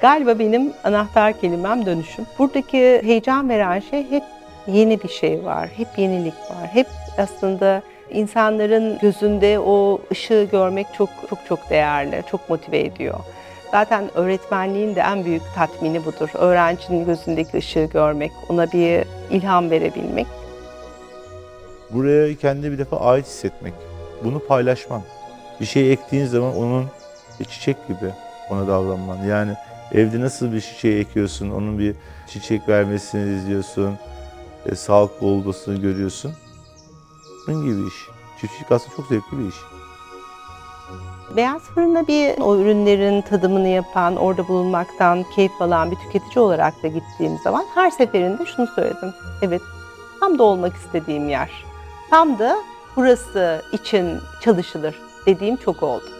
Galiba benim anahtar kelimem dönüşüm. Buradaki heyecan veren şey hep yeni bir şey var, hep yenilik var. Hep aslında insanların gözünde o ışığı görmek çok çok çok değerli, çok motive ediyor. Zaten öğretmenliğin de en büyük tatmini budur. Öğrencinin gözündeki ışığı görmek, ona bir ilham verebilmek. Buraya kendine bir defa ait hissetmek. Bunu paylaşman. Bir şey ektiğin zaman onun çiçek gibi ona davranman. Yani evde nasıl bir çiçeği ekiyorsun, onun bir çiçek vermesini izliyorsun, e, sağlıklı olduğunu görüyorsun. Bunun gibi iş. Çiftçilik aslında çok zevkli bir iş. Beyaz fırına bir o ürünlerin tadımını yapan, orada bulunmaktan keyif alan bir tüketici olarak da gittiğim zaman her seferinde şunu söyledim. Evet, tam da olmak istediğim yer. Tam da burası için çalışılır dediğim çok oldu.